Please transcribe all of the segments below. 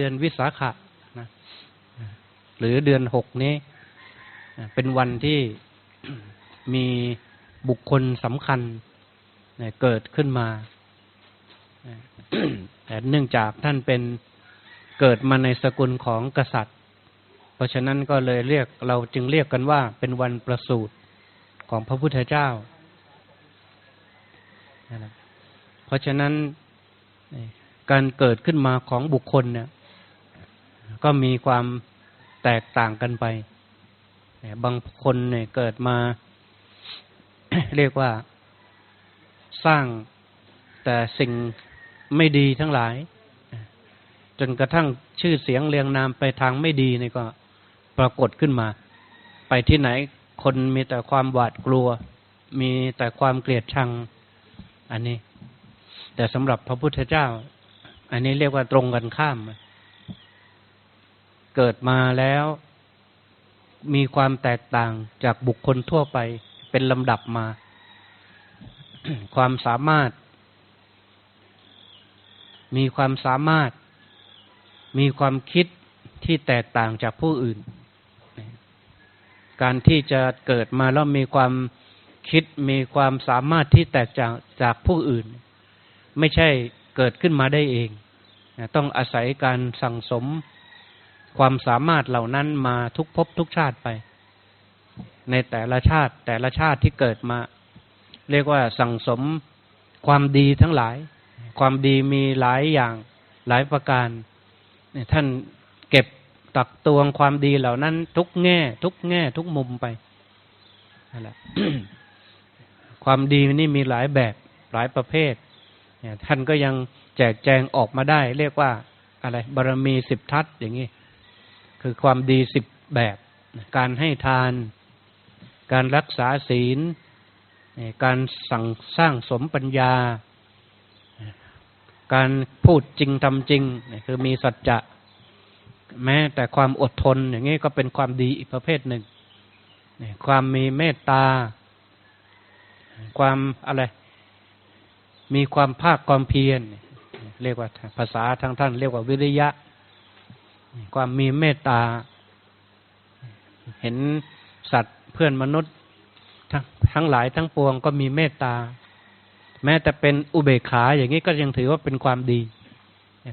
เดือนวิสาขะนะหรือเดือนหกนี้ เป็นวันที่มีบุคคลสำคัญเกิดขึ้นมาแต่เนื่องจากท่านเป็นเกิดมาในสกุลของกษัตริย์ เพราะฉะนั้นก็เลยเรียกเราจึงเรียกกันว่าเป็นวันประสูติของพระพุทธเจ้า เพราะฉะนั้นการเกิดขึ้นมาของบุคคลเนี่ย ก็มีความแตกต่างกันไป บางคนเนี่ยเกิดมา เรียกว่าสร้างแต่สิ่งไม่ดีทั้งหลาย จนกระทั่งชื่อเสียงเรียงนามไปทางไม่ดีนี่ก็ปรากฏขึ้นมา ไปที่ไหนคนมีแต่ความหวาดกลัว มีแต่ความเกลียดชัง อันนี้ แต่สำหรับพระพุทธเจ้า อันนี้เรียกว่าตรงกันข้าม เกิดมาแล้ว มีความแตกต่างจากบุคคลทั่วไปเป็นลำดับมา ความสามารถ มีความสามารถ มีความคิดที่แตกต่างจากผู้อื่น การที่จะเกิดมาแล้วมีความคิดมีความสามารถที่แตกจากจากผู้อื่น ไม่ใช่เกิดขึ้นมาได้เอง ต้องอาศัยการสั่งสม ความสามารถเหล่านั้นมาทุกภพทุกชาติไป ในแต่ละชาติแต่ละชาติที่เกิดมา เรียกว่าสั่งสมความดีทั้งหลาย ความดีมีหลายอย่างหลายประการท่านเก็บตักตวงความดีเหล่านั้น ทุกแง่ ทุกแง่ ทุกมุมไปนั่นแหละความดีนี่มีหลายแบบหลายประเภทท่านก็ยังแจกแจงออกมาได้ เรียกว่าอะไรบารมีสิบทัศอย่างนี้ คือความดีสิบแบบ การให้ทาน การรักษาศีล การสั่งสร้างสมปัญญา การพูดจริงทำจริง คือมีสัจจะ แม้แต่ความอดทนอย่างนี้ก็เป็นความดีอีกประเภทหนึ่ง ความมีเมตตา ความอะไร มีความภาคความเพียร เรียกว่าภาษาทางท่าน เรียกว่าวิริยะ ความมีเมตตา เห็นสัตว์เพื่อนมนุษย์ทั้งทั้งหลายทั้งปวงก็มีเมตตา แม้แต่เป็นอุเบกขา อย่างนี้ก็ยังถือว่าเป็นความดี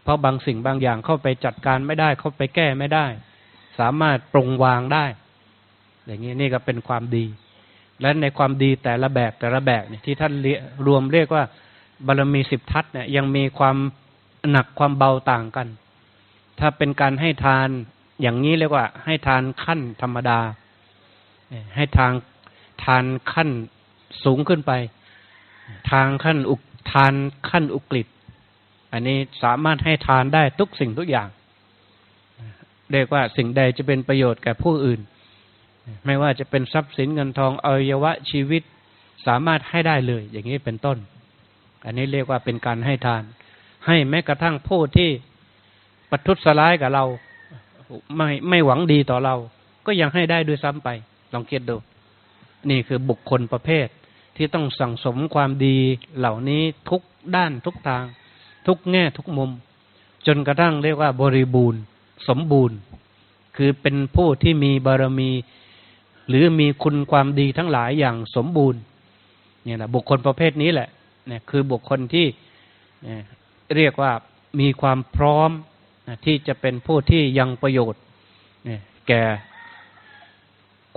เพราะบางสิ่งบางอย่างเข้าไปจัดการไม่ได้ เข้าไปแก้ไม่ได้ สามารถปรงวางได้ อย่างนี้นี่ก็เป็นความดี และในความดีแต่ละแบบแต่ละแบบเนี่ยที่ท่านรวมเรียกว่า บารมีสิบทัศเนี่ยยังมีความหนักความเบาต่างกัน ถ้าเป็นการให้ทานอย่างนี้เรียกว่า ให้ทานขั้นธรรมดา ให้ทางทานขั้นสูงขึ้นไป ทางขั้นอุกทานขั้นอุกฤษอันนี้สามารถให้ทานได้ทุกสิ่งทุกอย่าง เรียกว่าสิ่งใดจะเป็นประโยชน์แก่ผู้อื่น ไม่ว่าจะเป็นทรัพย์สินเงินทองอวัยวะชีวิตสามารถให้ได้เลย อย่างนี้เป็นต้น อันนี้เรียกว่าเป็นการให้ทาน ให้แม้กระทั่งผู้ที่ ประทุษร้ายกับเรา ไม่ไม่หวังดีต่อเรา ก็ยังให้ได้ด้วยซ้ำไป ลองคิดดู นี่คือบุคคลประเภท ที่ต้องสั่งสมความดีเหล่านี้ทุกด้านทุกทาง ทุกแง่ทุกมุม จนกระทั่งเรียกว่าบริบูรณ์ สมบูรณ์ คือเป็นผู้ที่มีบารมี หรือมีคุณความดีทั้งหลายอย่างสมบูรณ์เนี่ยแหละบุคคลประเภทนี้แหละเนี่ยคือบุคคลที่เรียกว่ามีความพร้อม ที่จะเป็นผู้ที่ยังประโยชน์แก่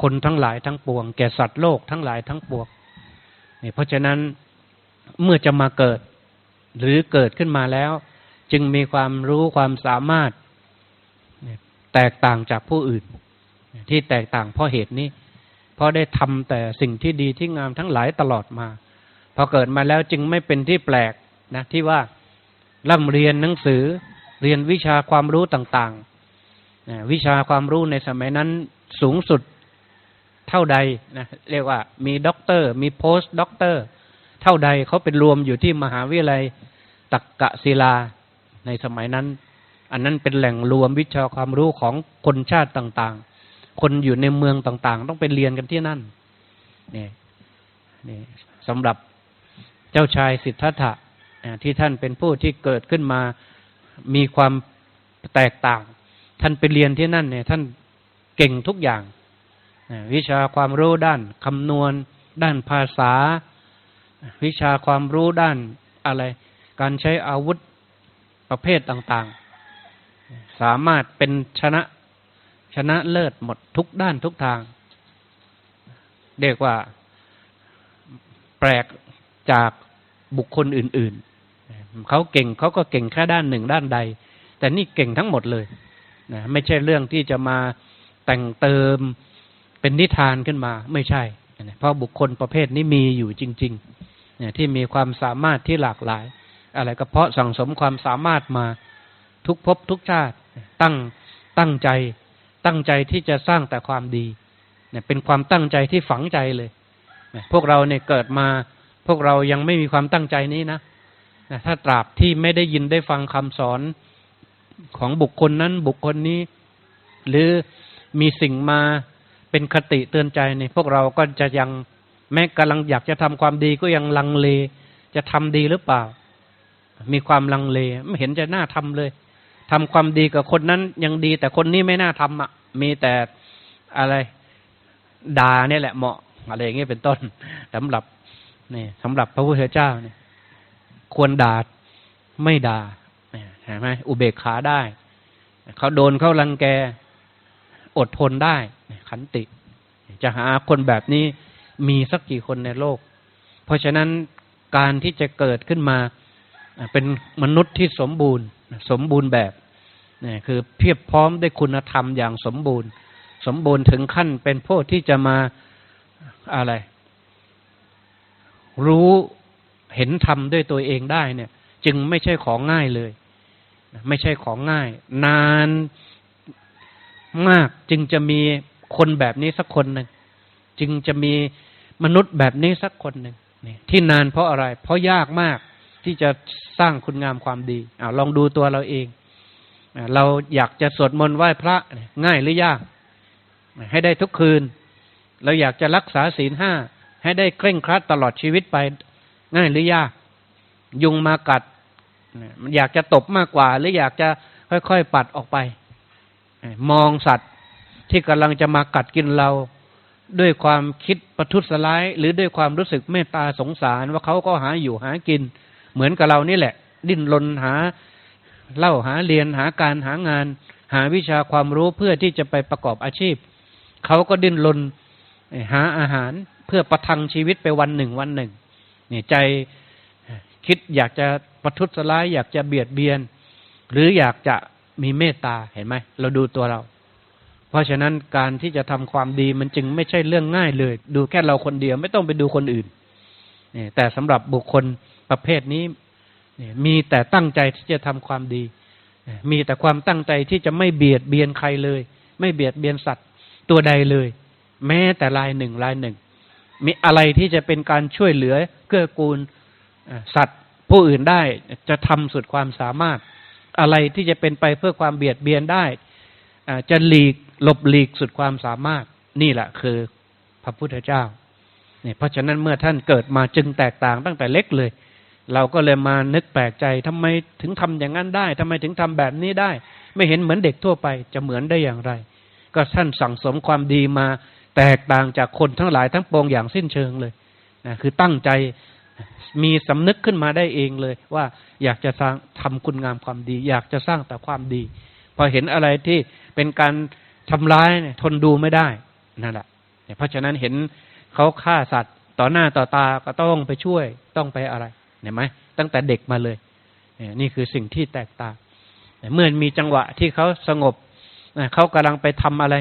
คนทั้งหลายทั้งปวง แก่สัตว์โลกทั้งหลายทั้งปวงเพราะฉะนั้นเมื่อจะมาเกิด หรือเกิดขึ้นมาแล้ว จึงมีความรู้ความสามารถแตกต่างจากผู้อื่น ที่แตกต่างเพราะเหตุนี้ เพราะได้ทำแต่สิ่งที่ดีที่งามทั้งหลายตลอดมา พอเกิดมาแล้วจึงไม่เป็นที่แปลกนะที่ว่าร่ำเรียนหนังสือ เรียนวิชาความรู้ต่างๆ วิชาความรู้ในสมัยนั้นสูงสุดเท่าใดนะเรียกว่ามีด็อกเตอร์ มีโพสต์ด็อกเตอร์ เท่าใดเขาเป็นรวมอยู่ที่มหาวิทยาลัยตักกะศิลาในสมัยนั้น อันนั้นเป็นแหล่งรวมวิชาความรู้ของคนชาติต่างๆ คนอยู่ในเมืองต่างๆ ต้องไปเรียนกันที่นั่นนี่นี่สำหรับเจ้าชายสิทธัตถะที่ท่านเป็นผู้ที่เกิดขึ้นมา มีความแตกต่าง ท่านไปเรียนที่นั่นเนี่ย ท่านเก่งทุกอย่าง วิชาความรู้ด้านคำนวณ ด้านภาษา วิชาความรู้ด้านอะไร การใช้อาวุธประเภทต่างๆ สามารถเป็นชนะชนะเลิศหมดทุกด้านทุกทาง เรียกว่าแปลกจากบุคคลอื่น ๆ เขาเก่งเขาก็เก่งแค่ด้านหนึ่งด้านใด แต่นี่เก่งทั้งหมดเลยนะไม่ใช่เรื่องที่จะมาแต่งเติมเป็นนิทานขึ้นมาไม่ใช่ เพราะบุคคลประเภทนี้มีอยู่จริงๆที่มีความสามารถที่หลากหลาย อะไรก็เพราะสั่งสมความสามารถมาทุกภพทุกชาติตั้งตั้งใจ ตั้งใจที่จะสร้างแต่ความดีเนี่ยเป็นความตั้งใจที่ฝังใจเลย พวกเราเนี่ยเกิดมา พวกเรายังไม่มีความตั้งใจนี้นะ ถ้าตราบที่ไม่ได้ยินได้ฟังคำสอนของบุคคลนั้นบุคคลนี้ หรือมีสิ่งมาเป็นคติเตือนใจในพวกเราก็จะยังแม้กำลังอยากจะทำความดีก็ยังลังเล จะทำดีหรือเปล่า มีความลังเลไม่เห็นจะน่าทำเลยทำความดีกับคนนั้นยังดี แต่คนนี้ไม่น่าทำอะ มีแต่อะไรด่าเนี่ยแหละเหมาะอะไรอย่างเงี้ยเป็นต้นสำหรับนี่สำหรับพระพุทธเจ้าเนี่ย ควรด่าไม่ด่าเห็นไหมอุเบกขาได้เขาโดนเขารังแก อดทนได้ ขันติ จะหาคนแบบนี้มีสักกี่คนในโลก เพราะฉะนั้นการที่จะเกิดขึ้นมาเป็นมนุษย์ที่สมบูรณ์ สมบูรณ์แบบนี่คือเพียบพร้อมด้วยคุณธรรมอย่างสมบูรณ์ สมบูรณ์ถึงขั้นเป็นพวกที่จะมาอะไร รู้ เห็นธรรมด้วยตัวเองได้เนี่ย จึงไม่ใช่ของง่ายเลย ไม่ใช่ของง่าย นานมากจึงจะมีคนแบบนี้สักคนหนึ่งจึงจะมีมนุษย์แบบนี้สักคนหนึ่งที่นานเพราะอะไร เพราะยากมากที่จะสร้างคุณงามความดีอลองดูตัวเราเองเราอยากจะสวดมนต์ไหว้พระง่ายหรือยาก ให้ได้ทุกคืน เราอยากจะรักษาศีลห้าให้ได้เคร่งครัดตลอดชีวิตไป ง่ายหรือยาก ยุงมากัดมันอยากจะตบมากกว่า หรืออยากจะค่อยๆปัดออกไป มองสัตว์ที่กำลังจะมากัดกินเรา ด้วยความคิดประทุษร้าย หรือด้วยความรู้สึกเมตตาสงสารว่าเขาก็หาอยู่หากิน เหมือนกับเรานี่แหละ ดิ้นรนหาเล่าหาเรียนหาการหางาน หาวิชาความรู้เพื่อที่จะไปประกอบอาชีพ เขาก็ดิ้นรนหาอาหารเพื่อประทังชีวิตไปวันหนึ่งวันหนึ่ง นี่ใจคิดอยากจะประทุษร้ายอยากจะเบียดเบียน หรืออยากจะมีเมตตาเห็นไหมเราดูตัวเรา เพราะฉะนั้นการที่จะทำความดีมันจึงไม่ใช่เรื่องง่ายเลย ดูแค่เราคนเดียวไม่ต้องไปดูคนอื่นแต่สำหรับบุคคลประเภทนี้มีแต่ตั้งใจที่จะทำความดี มีแต่ความตั้งใจที่จะไม่เบียดเบียนใครเลย ไม่เบียดเบียนสัตว์ตัวใดเลย แม้แต่ลายหนึ่งลายหนึ่ง มีอะไรที่จะเป็นการช่วยเหลือเกื้อกูลสัตว์ผู้อื่นได้จะทำสุดความสามารถ อะไรที่จะเป็นไปเพื่อความเบียดเบียนได้จะหลีกหลบหลีกสุดความสามารถ นี่แหละคือพระพุทธเจ้าเนี่ยเพราะฉะนั้นเมื่อท่านเกิดมาจึงแตกต่างตั้งแต่เล็กเลย เราก็เลยมานึกแปลกใจทำไมถึงทำอย่างนั้นได้ทำไมถึงทำแบบนี้ได้ ไม่เห็นเหมือนเด็กทั่วไปจะเหมือนได้อย่างไร ก็ท่านสั่งสมความดีมา แตกต่างจากคนทั้งหลายทั้งปวงอย่างสิ้นเชิงเลยนะคือตั้งใจมีสำนึกขึ้นมาได้เองเลย ว่าอยากจะสร้างทำคุณงามความดี อยากจะสร้างแต่ความดี พอเห็นอะไรที่เป็นการทำร้ายเนี่ยทนดูไม่ได้นั่นแหละเพราะฉะนั้นเห็นเขาฆ่าสัตว์ต่อหน้าต่อตาก็ต้องไปช่วยต้องไปอะไรเห็นไหมตั้งแต่เด็กมาเลยนี่คือสิ่งที่แตกต่างเมื่อมีจังหวะที่เขาสงบเขากำลังไปทำอะไร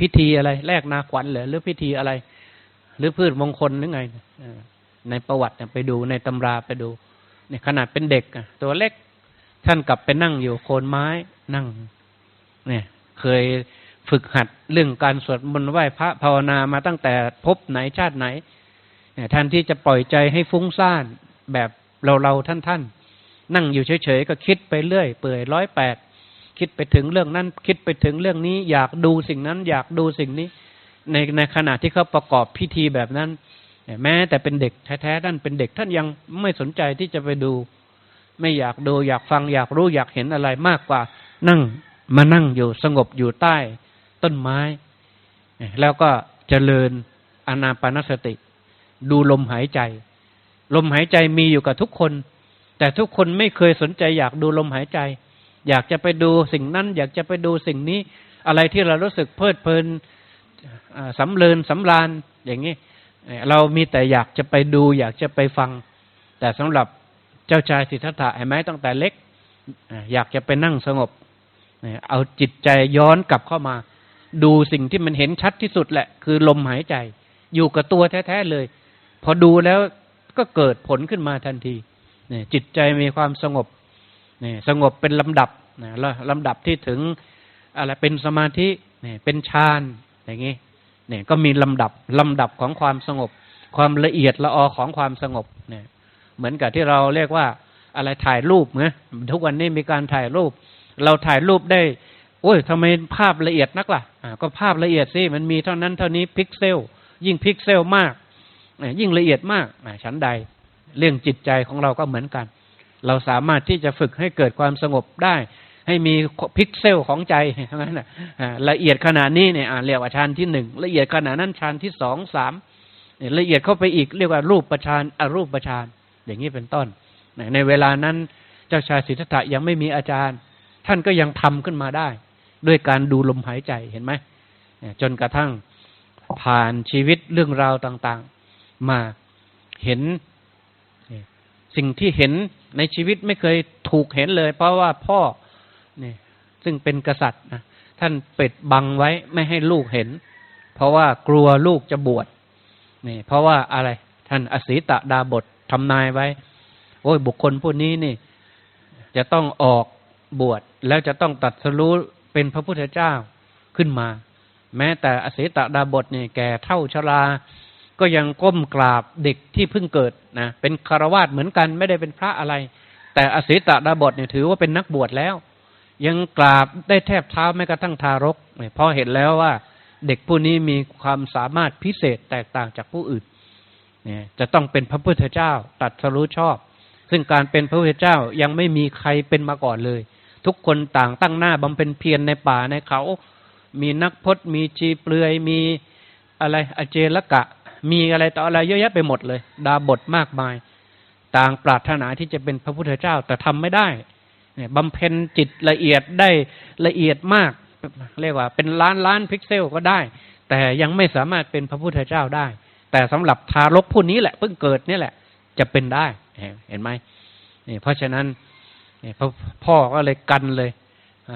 พิธีอะไร แลกนาขวัญหรือหรือพิธีอะไร หรือพืชมงคลหรือไงในประวัติไปดูในตำราไปดูเนี่ยขนาดเป็นเด็กตัวเล็กท่านกลับไปนั่งอยู่โคนไม้นั่ง เนี่ย เคยฝึกหัดเรื่องการสวดมนต์ไหว้พระภาวนามาตั้งแต่พบไหนชาติไหนเนี่ยท่านที่จะปล่อยใจให้ฟุ้งซ่านแบบเราเราท่านท่านนั่งอยู่เฉยๆก็คิดไปเรื่อย เปื่อยร้อยแปด คิดไปถึงเรื่องนั้น คิดไปถึงเรื่องนี้ อยากดูสิ่งนั้น อยากดูสิ่งนี้ ในในขณะที่เขาประกอบพิธีแบบนั้นแม้แต่เป็นเด็กแท้ๆท่านเป็นเด็กท่านยังไม่สนใจที่จะไปดู ไม่อยากดู อยากฟัง อยากรู้อยากเห็นอะไรมากกว่า นั่งมานั่งอยู่สงบอยู่ใต้ต้นไม้ แล้วก็เจริญอนาปานสติ ดูลมหายใจ ลมหายใจมีอยู่กับทุกคน แต่ทุกคนไม่เคยสนใจอยากดูลมหายใจ อยากจะไปดูสิ่งนั้น อยากจะไปดูสิ่งนี้ อะไรที่เรารู้สึกเพลิดเพลินสำเริญสำราญอย่างนี้ เรามีแต่อยากจะไปดู อยากจะไปฟัง แต่สำหรับเจ้าชายสิทธัตถะเห็นไหมตั้งแต่เล็ก อยากจะไปนั่งสงบ เอาจิตใจย้อนกลับเข้ามา ดูสิ่งที่มันเห็นชัดที่สุดแหละ คือลมหายใจ อยู่กับตัวแท้ๆเลย พอดูแล้วก็เกิดผลขึ้นมาทันทีจิตใจมีความสงบ นี่สงบเป็นลำดับนะแล้วลำดับที่ถึงอะไรเป็นสมาธิเนี่เป็นฌานอย่างนี้นี่ก็มีลำดับลำดับของความสงบ ความละเอียดละออของความสงบเนี่ยเหมือนกับที่เราเรียกว่าอะไรถ่ายรูปเนะทุกวันนี้มีการถ่ายรูป เราถ่ายรูปได้ โอ้ยทำไมภาพละเอียดนักล่ะก็ภาพละเอียดสิมันมีเท่านั้นเท่านี้พิกเซล ยิ่งพิกเซลมาก ยิ่งละเอียดมากชั้นใด เรื่องจิตใจของเราก็เหมือนกัน เราสามารถที่จะฝึกให้เกิดความสงบได้ ให้มีพิกเซลของใจนั้นนะละเอียดขนาดนี้เนี่ยเรียกว่าฌานที่หนึ่งละเอียดขนาดนั้นฌานที่สองสามละเอียดเข้าไปอีกเรียกว่ารูปประชานอรูปประชานอย่างนี้เป็นต้น ในเวลานั้นเจ้าชายสิทธัตถะยังไม่มีอาจารย์ ท่านก็ยังทำขึ้นมาได้ ด้วยการดูลมหายใจเห็นไหมจนกระทั่งผ่านชีวิตเรื่องราวต่าง ๆ มาเห็น สิ่งที่เห็นในชีวิตไม่เคยถูกเห็นเลย เพราะว่าพ่อนี่ซึ่งเป็นกษัตริย์นะท่านปิดบังไว้ไม่ให้ลูกเห็น เพราะว่ากลัวลูกจะบวชนี่เพราะว่าอะไร ท่านอสีตะดาบททำนายไว้ โอ้ยบุคคลผู้นี้นี่ จะต้องออกบวชแล้วจะต้องตัดสรู้เป็นพระพุทธเจ้าขึ้นมา แม้แต่อสีตะดาบทนี่แก่เท่าชรา ก็ยังก้มกราบเด็กที่เพิ่งเกิดนะเป็นคารวาสเหมือนกันไม่ได้เป็นพระอะไร แต่อสีตะดาบทเนี่ยถือว่าเป็นนักบวชแล้ว ยังกราบได้แทบเท้าแม้กระทั่งทารกเนี่ยพอเห็นแล้วว่าเด็กผู้นี้มีความสามารถพิเศษแตกต่างจากผู้อื่นเนี่ยจะต้องเป็นพระพุทธเจ้าตัดสรู้ชอบ ซึ่งการเป็นพระพุทธเจ้ายังไม่มีใครเป็นมาก่อนเลย ทุกคนต่างตั้งหน้าบำเพ็ญเพียรในป่าในเขา มีนักพจน์มีจีเปลือยมีอะไรอเจลกะ มีอะไรต่ออะไรเยอะแยะไปหมดเลย ดาบทมากมาย ต่างปรารถนาที่จะเป็นพระพุทธเจ้าแต่ทำไม่ได้เนี่ยบำเพ็ญจิตละเอียดได้ละเอียดมาก เรียกว่าเป็นล้านล้านพิกเซลก็ได้ แต่ยังไม่สามารถเป็นพระพุทธเจ้าได้ แต่สำหรับทารกผู้นี้แหละเพิ่งเกิดนี่แหละ จะเป็นได้เห็นไหมนี่เพราะฉะนั้นพ่อก็เลยกันเลย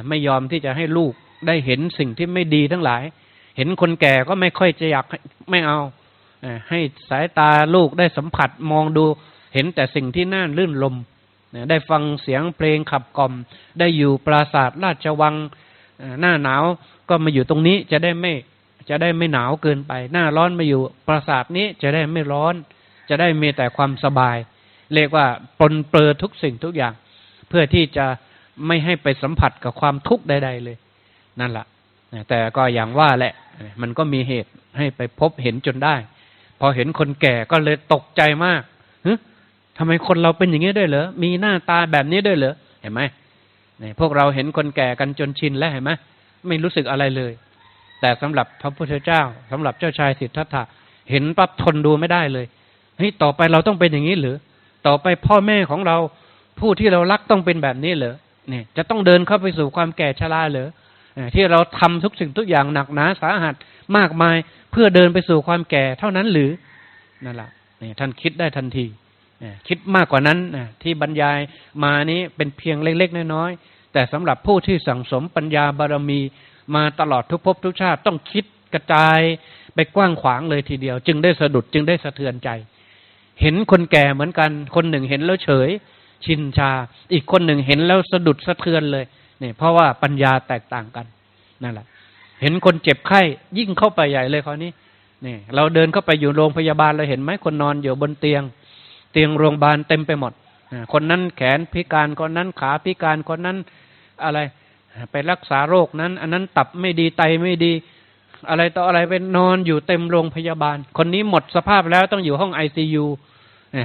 ไม่ยอมที่จะให้ลูกได้เห็นสิ่งที่ไม่ดีทั้งหลาย เห็นคนแก่ก็ไม่ค่อยจะอยากไม่เอา ให้สายตาลูกได้สัมผัสมองดูเห็นแต่สิ่งที่น่าลื่นลม ได้ฟังเสียงเพลงขับกล่อม ได้อยู่ปราสาทราชวังหน้าหนาวก็มาอยู่ตรงนี้จะได้ไม่จะได้ไม่หนาวเกินไป หน้าร้อนมาอยู่ปราสาทนี้จะได้ไม่ร้อน จะได้มีแต่ความสบาย เรียกว่าปนเปื้อทุกสิ่งทุกอย่าง เพื่อที่จะไม่ให้ไปสัมผัสกับความทุกข์ใด ๆ เลย นั่นแหละแต่ก็อย่างว่าแหละ มันก็มีเหตุให้ไปพบเห็นจนได้ พอเห็นคนแก่ก็เลยตกใจมากฮึทำไมคนเราเป็นอย่างนี้ด้วยเหรอ มีหน้าตาแบบนี้ด้วยเหรอ เห็นไหมนี่พวกเราเห็นคนแก่กันจนชินแล้วเห็นไหมไม่รู้สึกอะไรเลย แต่สำหรับพระพุทธเจ้าสำหรับเจ้าชายสิทธัตถะเห็นปั๊บทนดูไม่ได้เลยเฮ้ยต่อไปเราต้องเป็นอย่างนี้หรือ ต่อไปพ่อแม่ของเราผู้ที่เรารักต้องเป็นแบบนี้เหรอเนี่ยจะต้องเดินเข้าไปสู่ความแก่ชราเหรอ ที่เราทำทุกสิ่งทุกอย่างหนักหนาสาหัสมากมายเพื่อเดินไปสู่ความแก่เท่านั้นหรือนั่นแหละนี่ท่านคิดได้ทันทีคิดมากกว่านั้นที่บรรยายมานี้เป็นเพียงเล็ก ๆ น้อยๆแต่สำหรับผู้ที่สั่งสมปัญญาบารมีมาตลอดทุกภพทุกชาติต้องคิดกระจายไปกว้างขวางเลยทีเดียว จึงได้สะดุดจึงได้สะเทือนใจ เห็นคนแก่เหมือนกัน คนหนึ่งเห็นแล้วเฉย ชินชา อีกคนหนึ่งเห็นแล้วสะดุดสะเทือนเลย นี่ยเพราะว่าปัญญาแตกต่างกันนั่นแหละ เห็นคนเจ็บไข้ยิ่งเข้าไปใหญ่เลยคราวนี้นี่เราเดินเข้าไปอยู่โรงพยาบาลเราเห็นไหมคนนอนอยู่บนเตียง เตียงโรงพยาบาลเต็มไปหมดคนนั้นแขนพิการคนนั้นขาพิการคนนั้นอะไร ไปรักษาโรคนั้น อันนั้นตับไม่ดีไตไม่ดี อะไรต่ออะไรเป็นนอนอยู่เต็มโรงพยาบาล คนนี้หมดสภาพแล้วต้องอยู่ห้องไอซียู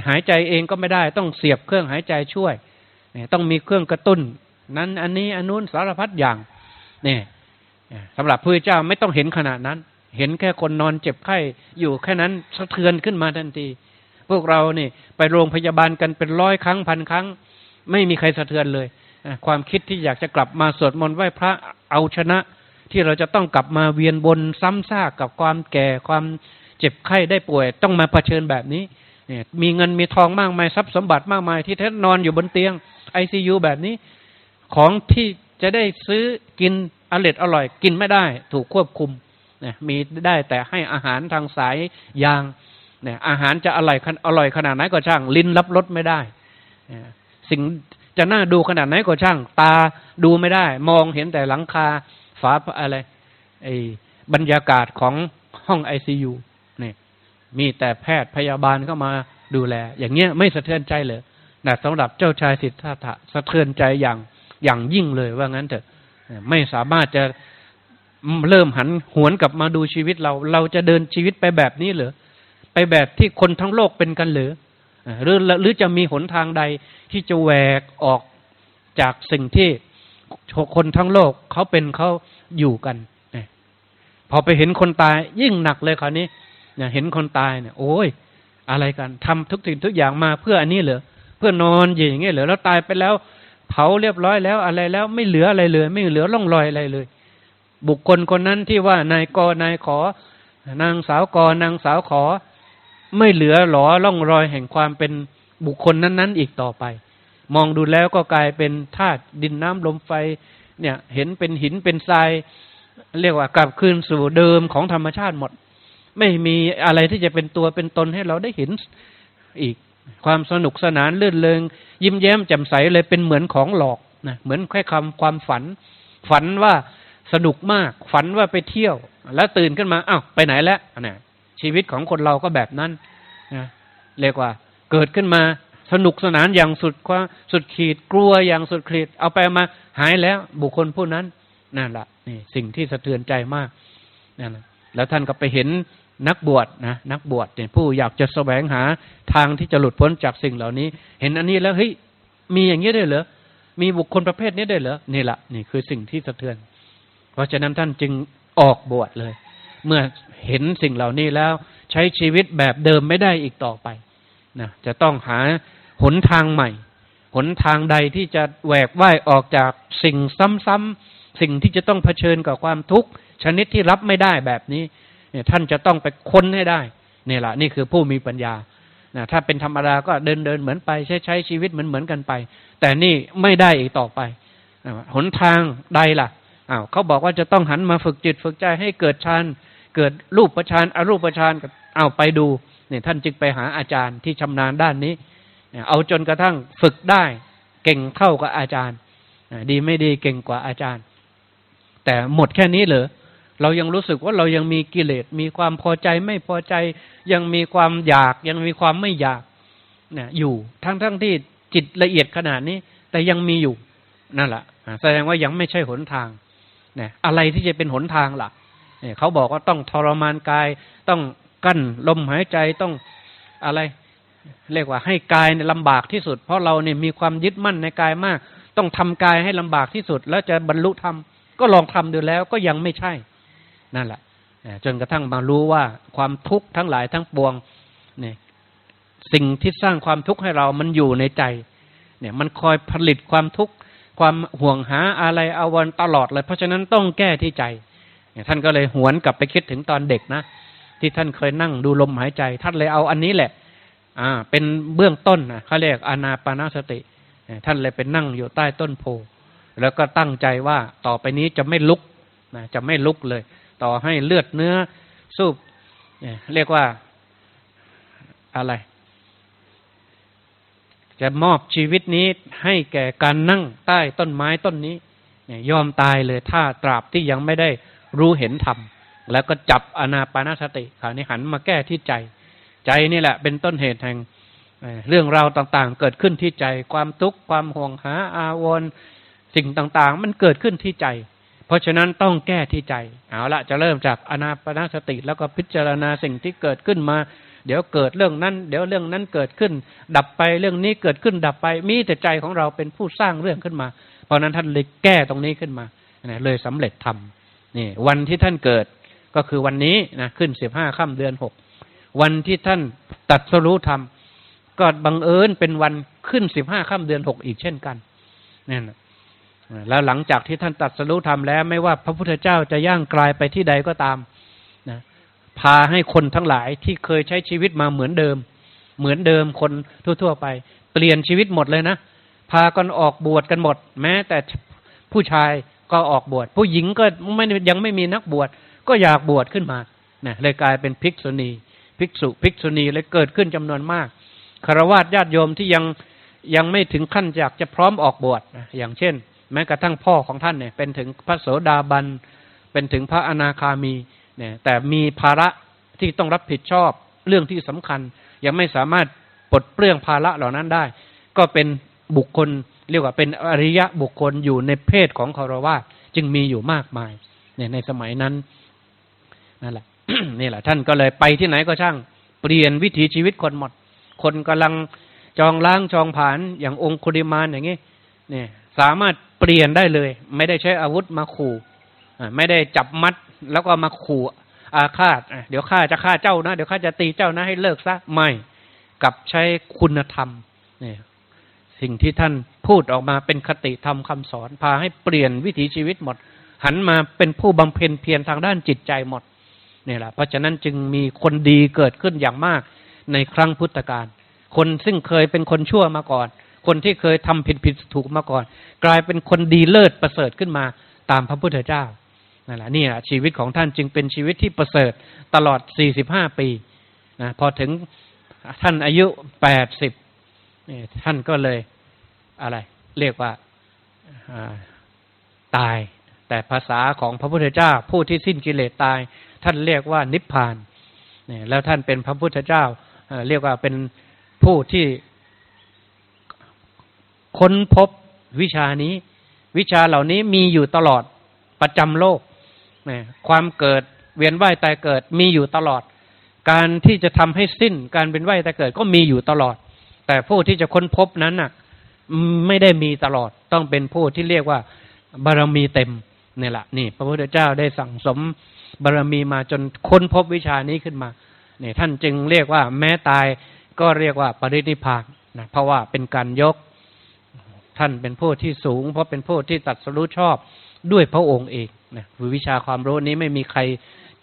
หายใจเองก็ไม่ได้ต้องเสียบเครื่องหายใจช่วย ต้องมีเครื่องกระตุ้น นั้นอันนี้อันนู้นสารพัดอย่างเนี่ยสำหรับพระเจ้าไม่ต้องเห็นขนาดนั้น เห็นแค่คนนอนเจ็บไข้อยู่แค่นั้นสะเทือนขึ้นมาทันที พวกเราเนี่ไปโรงพยาบาลกันเป็นร้อยครั้งพันครั้ง ไม่มีใครสะเทือนเลยความคิดที่อยากจะกลับมาสวดมนต์ไหว้พระเอาชนะ ที่เราจะต้องกลับมาเวียนบนซ้ำซากกับความแก่ความเจ็บไข้ได้ป่วย ต้องมาเผชิญแบบนี้เนี่ยมีเงินมีทองมากมายทรัพย์สมบัติมากมายที่แท้นอนอยู่บนเตียงไอซียูแบบนี้ ของที่จะได้ซื้อกินอร่อยอร่อย กินไม่ได้ ถูกควบคุมนี่ยมีได้แต่ให้อาหารทางสายยางนี่ยอาหารจะอร่อยอร่อยขนาดไหนก็ช่าง ลิ้นรับรสไม่ได้สิ่งจะน่าดูขนาดไหนก็ช่าง ตาดูไม่ได้ มองเห็นแต่หลังคาฝาอะไรไอ้บรรยากาศของห้องไอซียูนี่มีแต่แพทย์พยาบาลเข้ามาดูแล อย่างเงี้ยไม่สะเทือนใจเลยแต่สำหรับเจ้าชายสิทธัตถะสะเทือนใจอย่าง อย่างยิ่งเลยว่างั้นเถอะไม่สามารถจะเริ่มหันหวนกลับมาดูชีวิตเรา เราจะเดินชีวิตไปแบบนี้เหรอไปแบบที่คนทั้งโลกเป็นกันหรือหรือหรือจะมีหนทางใดที่จะแหวกออกจากสิ่งที่คนทั้งโลกเขาเป็นเขาอยู่กันพอไปเห็นคนตายยิ่งหนักเลยคราวนี้เนี่ยเห็นคนตายเนี่ย โอ้ย อะไรกันทำทุกสิ่งทุกอย่างมาเพื่ออันนี้เหรอเพื่อนอนอย่างเงี้ยเหรอแล้วตายไปแล้ว เผาเรียบร้อยแล้วอะไรแล้วไม่เหลืออะไรเลย ไม่เหลือร่องรอยอะไรเลย บุคคลคนนั้นที่ว่านายกนายขอนางสาวกนางสาวขอ ไม่เหลือหลอร่องรอยแห่งความเป็นบุคคลนั้น ๆ อีกต่อไป มองดูแล้วก็กลายเป็นธาตุดินน้ำลมไฟ เนี่ยเห็นเป็นหินเป็นทราย เรียกว่ากลับคืนสู่เดิมของธรรมชาติหมด ไม่มีอะไรที่จะเป็นตัวเป็นตนให้เราได้เห็นอีก ความสนุกสนานลื่นเลงยิ้มแย้มแจ่มใสเลยเป็นเหมือนของหลอกนะเหมือนแค่คำความฝัน ฝันว่าสนุกมาก ฝันว่าไปเที่ยว แล้วตื่นขึ้นมาอ้าวไปไหนแล้วนะชีวิตของคนเราก็แบบนั้นนะเรียกว่า เกิดขึ้นมาสนุกสนานอย่างสุดความสุดขีดกลัวอย่างสุดขีดเอาไปมาหายแล้วบุคคลผู้นั้นนั่นแหละนี่สิ่งที่สะเทือนใจมากนั่นแหละแล้วท่านก็ไปเห็น นักบวชนะนักบวชเนี่ยผู้อยากจะแสวงหาทางที่จะหลุดพ้นจากสิ่งเหล่านี้ เห็นอันนี้แล้วเฮ้ยมีอย่างนี้ได้เหรอมีบุคคลประเภทนี้ได้เหรอนี่แหละนี่คือสิ่งที่สะเทือน เพราะฉะนั้นท่านจึงออกบวชเลย เมื่อเห็นสิ่งเหล่านี้แล้วใช้ชีวิตแบบเดิมไม่ได้อีกต่อไปนะจะต้องหาหนทางใหม่ หนทางใดที่จะแหวกว่ายออกจากสิ่งซ้ำๆสิ่งที่จะต้องเผชิญกับความทุกข์ชนิดที่รับไม่ได้แบบนี้ เนี่ยท่านจะต้องไปค้นให้ได้นี่แหละนี่คือผู้มีปัญญานะถ้าเป็นธรรมดาก็เดินเดินเหมือนไปใช้ใช้ชีวิตเหมือนเหมือนกันไป แต่นี่ไม่ได้อีกต่อไปหนทางใดล่ะอ้าวเขาบอกว่าจะต้องหันมาฝึกจิตฝึกใจให้เกิดฌานเกิดรูปประชานอรูปประชานเอาไปดูเนี่ยท่านจึงไปหาอาจารย์ที่ชำนาญด้านนี้ เอาจนกระทั่งฝึกได้ เก่งเท่ากับอาจารย์ ดีไม่ดีเก่งกว่าอาจารย์ แต่หมดแค่นี้เหรอ เรายังรู้สึกว่าเรายังมีกิเลส มีความพอใจไม่พอใจ ยังมีความอยาก ยังมีความไม่อยากเนี่ยอยู่ทั้งทั้งที่จิตละเอียดขนาดนี้ แต่ยังมีอยู่นั่นแหละแสดงว่ายังไม่ใช่หนทางเนี่ยอะไรที่จะเป็นหนทางล่ะเนี่ยเขาบอกว่าต้องทรมานกาย ต้องกั้นลมหายใจต้องอะไร เรียกว่าให้กายลำบากที่สุด เพราะเราเนี่ยมีความยึดมั่นในกายมาก ต้องทำกายให้ลำบากที่สุด แล้วจะบรรลุธรรมก็ลองทำดูแล้วก็ยังไม่ใช่ นั่นแหละจนกระทั่งมารู้ว่าความทุกข์ทั้งหลายทั้งปวงเนี่ยสิ่งที่สร้างความทุกข์ให้เรามันอยู่ในใจ เนี่ย มันคอยผลิตความทุกข์ความห่วงหาอะไรอาวันตลอดเลย เพราะฉะนั้นต้องแก้ที่ใจท่านก็เลยหวนกลับไปคิดถึงตอนเด็กนะที่ท่านเคยนั่งดูลมหายใจ ท่านเลยเอาอันนี้แหละ อ่า เป็นเบื้องต้นนะเขาเรียกอานาปานาสติ ท่านเลยเป็นนั่งอยู่ใต้ต้นโพแล้วก็ตั้งใจว่าต่อไปนี้จะไม่ลุกนะจะไม่ลุกเลย ต่อให้เลือดเนื้อสูบเรียกว่าอะไร จะมอบชีวิตนี้ให้แก่การนั่งใต้ต้นไม้ต้นนี้ยอมตายเลยถ้าตราบที่ยังไม่ได้รู้เห็นธรรมแล้วก็จับอนาปานาสติคราวนี้หันมาแก้ที่ใจ ใจนี่แหละ เป็นต้นเหตุแห่งเรื่องราวต่างๆ เกิดขึ้นที่ใจ ความทุกข์ความห่วงหาอาวรณ์สิ่งต่างๆ มันเกิดขึ้นที่ใจ เพราะฉะนั้นต้องแก้ที่ใจ เอาละจะเริ่มจากอนาปนาสติแล้วก็พิจารณาสิ่งที่เกิดขึ้นมา เดี๋ยวเกิดเรื่องนั้น เดี๋ยวเรื่องนั้นเกิดขึ้น ดับไปเรื่องนี้เกิดขึ้นดับไปมีแต่ใจของเราเป็นผู้สร้างเรื่องขึ้นมา เพราะนั้นท่านเลยแก้ตรงนี้ขึ้นมาเลยสำเร็จทำนี่วันที่ท่านเกิดก็คือวันนี้นะขึ้นสิบห้าค่ำเดือนหกวันที่ท่านตัดสรู้ธรรมก็บังเอิญเป็นวันขึ้นสิบห้าค่ำเดือนหกอีกเช่นกันนี่นะ แล้วหลังจากที่ท่านตัดสรู้ธรรมแล้ว ไม่ว่าพระพุทธเจ้าจะย่างกลายไปที่ใดก็ตามนะพาให้คนทั้งหลายที่เคยใช้ชีวิตมาเหมือนเดิม เหมือนเดิมคนทั่ว ๆ ไป เปลี่ยนชีวิตหมดเลยนะ พากันออกบวชกันหมด แม้แต่ผู้ชายก็ออกบวชผู้หญิงก็ไม่ยังไม่มีนักบวชก็อยากบวชขึ้นมานะเลยกลายเป็นภิกษุณี ภิกษุภิกษุณีเลยเกิดขึ้นจำนวนมากคารวะญาติโยมที่ยังยังไม่ถึงขั้นอยากจะพร้อมออกบวชนะอย่างเช่น แม้กระทั่งพ่อของท่านเนี่ย เป็นถึงพระโสดาบัน เป็นถึงพระอนาคามีเนี่ย แต่มีภาระที่ต้องรับผิดชอบเรื่องที่สำคัญ ยังไม่สามารถปลดเปลื้องภาระเหล่านั้นได้ ก็เป็นบุคคลเรียกว่าเป็นอริยะบุคคลอยู่ในเพศของคารวะจึงมีอยู่มากมาย เนี่ยในสมัยนั้นนั่นแหละนี่แหละท่านก็เลยไปที่ไหนก็ช่าง เปลี่ยนวิถีชีวิตคนหมด คนกำลังจองล้างจองผานอย่างองคุริมานอย่างนี้เนี่ย สามารถ เปลี่ยนได้เลย ไม่ได้ใช้อาวุธมาขู่ไม่ได้จับมัดแล้วก็มาขู่อาฆาตเดี๋ยวข้าจะฆ่าเจ้านะ เดี๋ยวข้าจะตีเจ้านะ ให้เลิกซะไม่กับใช้คุณธรรมเนี่ยสิ่งที่ท่านพูดออกมาเป็นคติธรรมคาสอน พาให้เปลี่ยนวิถีชีวิตหมด หันมาเป็นผู้บำเพ็ญเพียรทางด้านจิตใจหมดนี่แหละเพราะฉะนั้นจึงมีคนดีเกิดขึ้นอย่างมากในครั้งพุทธกาลคนซึ่งเคยเป็นคนชั่วมาก่อน คนที่เคยทำผิดผิดถูกมาก่อน กลายเป็นคนดีเลิศประเสริฐขึ้นมาตามพระพุทธเจ้านั่นแหละนี่แหละชีวิตของท่านจึงเป็นชีวิตที่ประเสริฐตลอด 45 ปีนะพอถึงท่านอายุ 80นี่ท่านก็เลยอะไร เรียกว่าตาย แต่ภาษาของพระพุทธเจ้า ผู้ที่สิ้นกิเลสตาย ท่านเรียกว่านิพพานนี่แล้วท่านเป็นพระพุทธเจ้าเรียกว่าเป็นผู้ที่ ค้นพบวิชานี้ วิชาเหล่านี้มีอยู่ตลอดประจำโลกความเกิดเวียนว่ายตายเกิดมีอยู่ตลอด การที่จะทำให้สิ้นการเป็นว่ายตายเกิดก็มีอยู่ตลอด แต่ผู้ที่จะค้นพบนั้นน่ะ ไม่ได้มีตลอดต้องเป็นผู้ที่เรียกว่าบารมีเต็มนี่แหละนี่ พระพุทธเจ้าได้สั่งสมบารมีมาจนค้นพบวิชานี้ขึ้นมาเนี่ยท่านจึงเรียกว่าแม้ตายก็เรียกว่าปรินิพานนะเพราะว่าเป็นการยก ท่านเป็นผู้ที่สูง เพราะเป็นผู้ที่ตัดสรู้ชอบด้วยพระองค์เองนะวิชาความรู้นี้ไม่มีใคร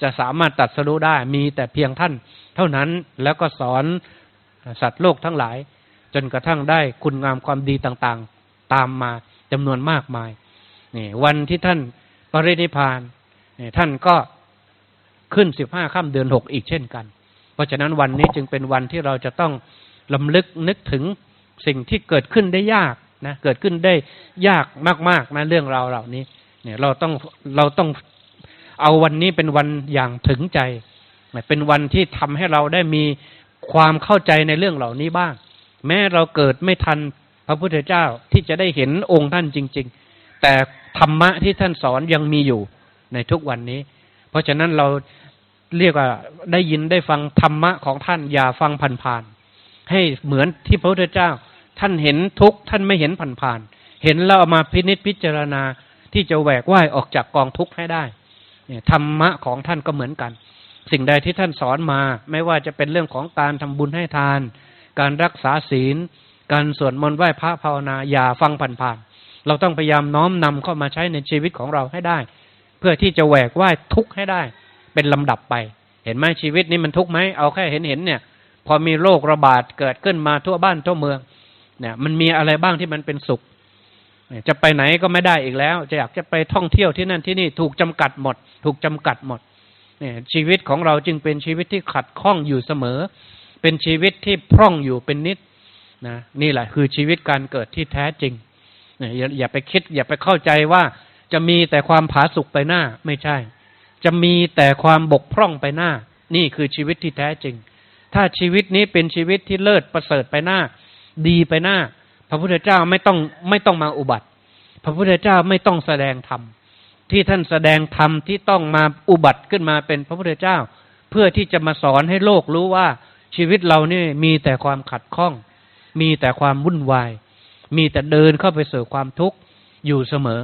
จะสามารถตัดสรู้ได้ มีแต่เพียงท่าน เท่านั้นแล้วก็สอนสัตว์โลกทั้งหลาย จนกระทั่งได้คุณงามความดีต่างๆ ตามมาจำนวนมากมายนี่วันที่ท่านปรินิพานนี่ท่านก็ขึ้นสิบห้าค่ำเดือนหกอีกเช่นกัน เพราะฉะนั้นวันนี้จึงเป็นวันที่เราจะต้องลำลึกนึกถึงสิ่งที่เกิดขึ้นได้ยาก นะเกิดขึ้นได้ยากมากๆนะเรื่องราวเหล่านี้ เนี่ยเราต้องเราต้องเอาวันนี้เป็นวันอย่างถึงใจ เป็นวันที่ทำให้เราได้มีความเข้าใจในเรื่องเหล่านี้บ้าง แม้เราเกิดไม่ทันพระพุทธเจ้าที่จะได้เห็นองค์ท่านจริง ๆ แต่ธรรมะที่ท่านสอนยังมีอยู่ในทุกวันนี้ เพราะฉะนั้นเราเรียกว่าได้ยินได้ฟังธรรมะของท่านอย่าฟังผ่านๆให้เหมือนที่พระพุทธเจ้า ท่านเห็นทุกท่านไม่เห็นผ่านๆเห็นแล้วเอามาพินิจพิจารณาที่จะแหวกว่ายออกจากกองทุกข์ให้ได้ธรรมะของท่านก็เหมือนกัน สิ่งใดที่ท่านสอนมา ไม่ว่าจะเป็นเรื่องของการทำบุญให้ทาน การรักษาศีล การสวดมนต์ไหว้พระภาวนาอย่าฟังผ่านๆเราต้องพยายามน้อมนำเข้ามาใช้ในชีวิตของเราให้ได้ เพื่อที่จะแหวกว่ายทุกข์ให้ได้ เป็นลำดับไป เห็นไหมชีวิตนี้มันทุกข์ไหมเอาแค่เห็นเห็นเนี่ย พอมีโรคระบาดเกิดขึ้นมาทั่วบ้านทั่วเมือง เนี่ยมันมีอะไรบ้างที่มันเป็นสุข จะไปไหนก็ไม่ได้อีกแล้ว จะอยากจะไปท่องเที่ยวที่นั่นที่นี่ถูกจำกัดหมด ถูกจำกัดหมดเนี่ยชีวิตของเราจึงเป็นชีวิตที่ขัดข้องอยู่เสมอ เป็นชีวิตที่พร่องอยู่เป็นนิดนะนี่แหละคือชีวิตการเกิดที่แท้จริงเนี่ยอย่าอย่าไปคิด อย่าไปเข้าใจว่าจะมีแต่ความผาสุกไปหน้าไม่ใช่ จะมีแต่ความบกพร่องไปหน้า นี่คือชีวิตที่แท้จริง ถ้าชีวิตนี้เป็นชีวิตที่เลิศประเสริฐไปหน้า ดีไปหน้า พระพุทธเจ้าไม่ต้องไม่ต้องมาอุบัติ พระพุทธเจ้าไม่ต้องแสดงธรรมที่ท่านแสดงธรรมที่ต้องมาอุบัติขึ้นมาเป็นพระพุทธเจ้า เพื่อที่จะมาสอนให้โลกรู้ว่าชีวิตเรานี่มีแต่ความขัดข้อง มีแต่ความวุ่นวาย มีแต่เดินเข้าไปสู่ความทุกข์อยู่เสมอ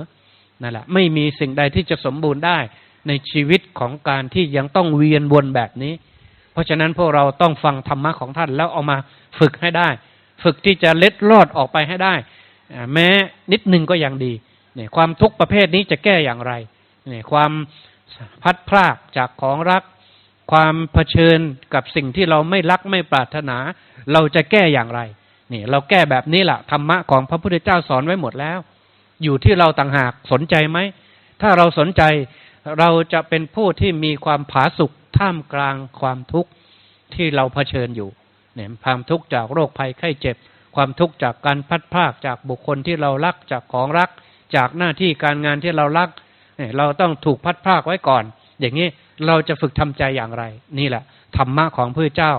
นั่นแหละไม่มีสิ่งใดที่จะสมบูรณ์ได้ในชีวิตของการที่ยังต้องเวียนวนแบบนี้ เพราะฉะนั้นพวกเราต้องฟังธรรมะของท่านแล้วเอามาฝึกให้ได้ ฝึกที่จะเล็ดลอดออกไปให้ได้ แม้นิดนึงก็ยังดีเนี่ยความทุกข์ประเภทนี้จะแก้อย่างไรเนี่ยความพัดพรากจากของรัก ความเผชิญกับสิ่งที่เราไม่รักไม่ปรารถนา เราจะแก้อย่างไรนี่เราแก้แบบนี้แหละธรรมะของพระพุทธเจ้าสอนไว้หมดแล้ว อยู่ที่เราต่างหากสนใจไหม ถ้าเราสนใจเราจะเป็นผู้ที่มีความผาสุกท่ามกลางความทุกข์ที่เราเผชิญอยู่ เนี่ยความทุกข์จากโรคภัยไข้เจ็บ ความทุกข์จากการพัดพากจากบุคคลที่เรารักจากของรัก จากหน้าที่การงานที่เรารักเนี่ยเราต้องถูกพัดพากไว้ก่อน อย่างนี้เราจะฝึกทำใจอย่างไร นี่แหละธรรมะของพระเจ้า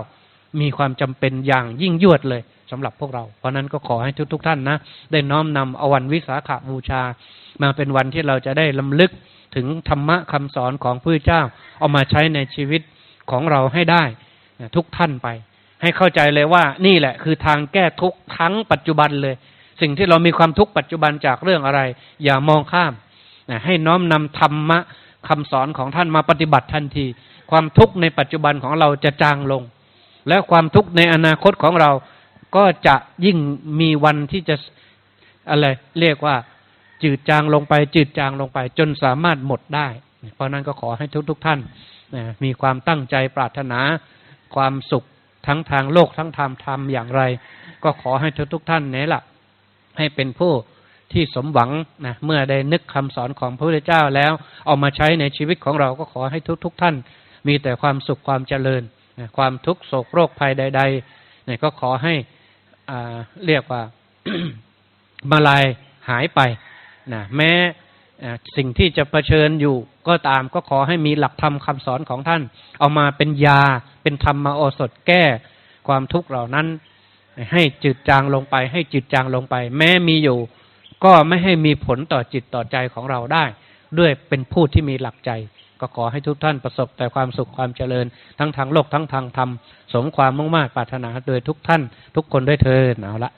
มีความจำเป็นอย่างยิ่งยวดเลยสำหรับพวกเรา เพราะนั้นก็ขอให้ทุก ๆทท่านนะ ได้น้อมนำเอาวันวิสาขบูชา มาเป็นวันที่เราจะได้ลำลึกถึงธรรมะคำสอนของพระเจ้า เอามาใช้ในชีวิตของเราให้ได้ทุกท่านไป ให้เข้าใจเลยว่านี่แหละ คือทางแก้ทุกทั้งปัจจุบันเลย สิ่งที่เรามีความทุกข์ปัจจุบันจากเรื่องอะไร อย่ามองข้ามให้น้อมนำธรรมะคำสอนของท่านมาปฏิบัติทันที ความทุกข์ในปัจจุบันของเราจะจางลง และความทุกข์ในอนาคตของเราก็จะยิ่งมีวันที่จะอะไรเรียกว่าจืดจางลงไป จืดจางลงไป จนสามารถหมดได้ เพราะนั้นก็ขอให้ทุกๆทท่านมีความตั้งใจปรารถนาความสุข ทั้งทางโลกทั้งธรรมธรรมอย่างไร ก็ขอให้ทุกๆทท่านนี่แหละให้เป็นผู้ที่สมหวังนะเมื่อได้นึกคำสอนของพระพุทธเจ้าแล้ว เอามาใช้ในชีวิตของเราก็ขอให้ทุกๆทท่าน มีแต่ความสุขความเจริญนะความทุกข์โศกโรคภัยใดๆเนี่ยก็ขอให้อ่าเรียกว่ามาลายหายไปนะแม้สิ่งที่จะเผชิญอยู่ก็ตามก็ขอให้มีหลักธรรมคาสอนของท่าน เอามาเป็นยา เป็นธรรมาโอสถแก้ความทุกข์เหล่านั้น ให้จืดจางลงไป ให้จืดจางลงไป แม้มีอยู่ ก็ไม่ให้มีผลต่อจิตต่อใจของเราได้ ด้วยเป็นผู้ที่มีหลักใจ ก็ขอให้ทุกท่านประสบแต่ความสุขความเจริญ ทั้งทางโลกทั้งทางธรรมสมความมุ่งมา่ปรารถนาโดยทุกท่าน ทุกคนด้วยเธอเอาละ